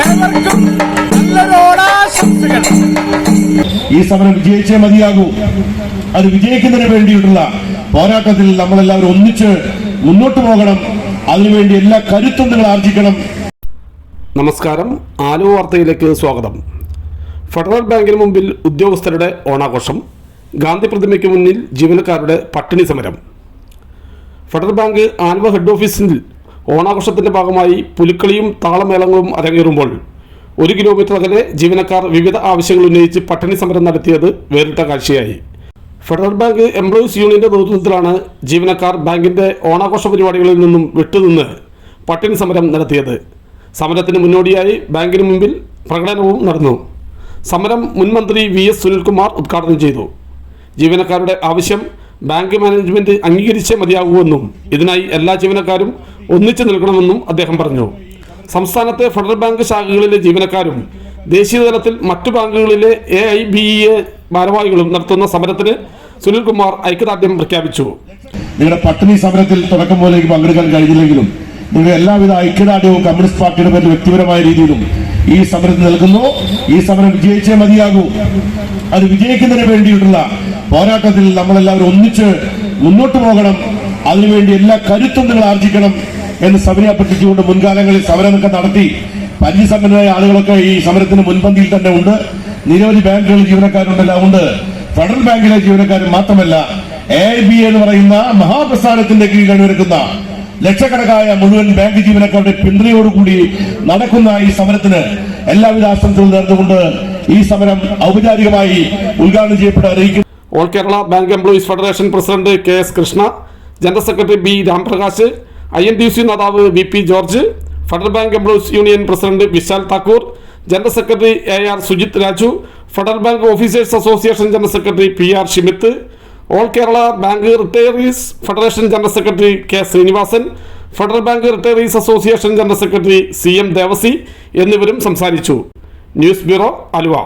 ഏവർക്കും ഈ സമരം വിജയിച്ചേ മതിയാകൂ. അത് വിജയിക്കുന്നതിന് വേണ്ടിയിട്ടുള്ള പോരാട്ടത്തിൽ നമ്മളെല്ലാവരും ഒന്നിച്ച് മുന്നോട്ട് പോകണം. അതിനുവേണ്ടി എല്ലാ കരുത്തും നിങ്ങൾ ആർജിക്കണം. നമസ്കാരം. ആലോ വാർത്തയിലേക്ക് സ്വാഗതം. ഫെഡറൽ ബാങ്കിന് മുമ്പിൽ ഉദ്യോഗസ്ഥരുടെ ഓണാഘോഷം. ഗാന്ധി പ്രതിമയ്ക്ക് മുന്നിൽ ജീവനക്കാരുടെ പട്ടിണി സമരം. ഫെഡറൽ ബാങ്ക് ആലുവ ഹെഡ് ഓഫീസിൽ ഓണാഘോഷത്തിന്റെ ഭാഗമായി പുലിക്കളിയും താളമേളങ്ങളും അരങ്ങേറുമ്പോൾ ഒരു കിലോമീറ്റർ അകലെ ജീവനക്കാർ വിവിധ ആവശ്യങ്ങൾ ഉന്നയിച്ച് പട്ടിണി സമരം നടത്തിയത് വേറിട്ട കാഴ്ചയായി. ഫെഡറൽ ബാങ്ക് എംപ്ലോയീസ് യൂണിയന്റെ നേതൃത്വത്തിലാണ് ജീവനക്കാർ ബാങ്കിന്റെ ഓണാഘോഷ പരിപാടികളിൽ നിന്നും വിട്ടുനിന്ന് പട്ടിണി സമരം നടത്തിയത്. സമരത്തിന് മുന്നോടിയായി ബാങ്കിന് മുമ്പിൽ പ്രകടനവും നടന്നു. സമരം മുൻ മന്ത്രി വി എസ് സുനിൽകുമാർ ഉദ്ഘാടനം ചെയ്തു. ജീവനക്കാരുടെ ആവശ്യം ബാങ്ക് മാനേജ്മെന്റ് അംഗീകരിച്ചേ മതിയാകൂവെന്നും ഇതിനായി എല്ലാ ജീവനക്കാരും ഒന്നിച്ചു നിൽക്കണമെന്നും അദ്ദേഹം പറഞ്ഞു. സംസ്ഥാനത്തെ ഫെഡറൽ ബാങ്ക് ശാഖകളിലെ ജീവനക്കാരും ദേശീയ തലത്തിൽ മറ്റു ബാങ്കുകളിലെ A I B E A ഭാരവാഹികളും നടത്തുന്ന സമരത്തിന് സുനിൽകുമാർ ഐക്യദാർഢ്യം പ്രഖ്യാപിച്ചു. നിങ്ങളുടെ പട്ടിണി സമരത്തിൽ തുടക്കം പോലെ പങ്കെടുക്കാൻ കഴിഞ്ഞില്ലെങ്കിലും നിങ്ങൾ എല്ലാവിധ ഐക്യദാർഢ്യവും കമ്മ്യൂണിസ്റ്റ് പാർട്ടിയുടെ പേരിൽ വ്യക്തിപരമായ രീതിയിലും ഈ സമരത്തിൽ നൽകുന്നു ഈ സമരം വിജയിച്ചേ മതിയാകൂ. അത് വിജയിക്കുന്നതിന് വേണ്ടിയിട്ടുള്ള പോരാട്ടത്തിൽ നമ്മളെല്ലാവരും ഒന്നിച്ച് മുന്നോട്ട് പോകണം. അതിനുവേണ്ടി എല്ലാ കരുത്തും നിങ്ങൾ ആർജിക്കണം എന്ന് സമരം അഭ്യർത്ഥിച്ചുകൊണ്ട് മുൻകാലങ്ങളിൽ സമരമൊക്കെ നടത്തി പരിചയസമ്പന്നരായ ആളുകളൊക്കെ ഈ സമരത്തിന് മുൻപന്തിയിൽ തന്നെ ഉണ്ട്. നിരവധി ബാങ്കുകളിൽ ജീവനക്കാരുണ്ടെല്ലാം. ഉണ്ട് ഫെഡറൽ ബാങ്കിലെ ജീവനക്കാരും മാത്രമല്ല എ ബി എന്ന് പറയുന്ന മഹാപ്രസ്ഥാനത്തിന്റെ കീഴിൽ അണിനിരക്കുന്ന ലക്ഷക്കണക്കായ മുഴുവൻ ബാങ്ക് ജീവനക്കാരുടെ പിന്തുണയോടുകൂടി നടക്കുന്ന ഈ സമരത്തിന് എല്ലാവിധ ആശംസകളും നേർന്നുകൊണ്ട് ഈ സമരം ഔപചാരികമായി ഉദ്ഘാടനം ചെയ്യപ്പെട്ട് അറിയിക്കുന്നു all Kerala bank employees federation president K S Krishna general secretary B Ramprakash I N D C നേതാവ് V P George federal bank employees union president Vishal Thakur general secretary A R Sujith Raju federal bank officers association general secretary P R Shimith all Kerala bank retirees federation general secretary K Srinivasan federal bank retirees association general secretary C M Devasi എന്നിവരും സംസാരിച്ചു. News bureau Aluva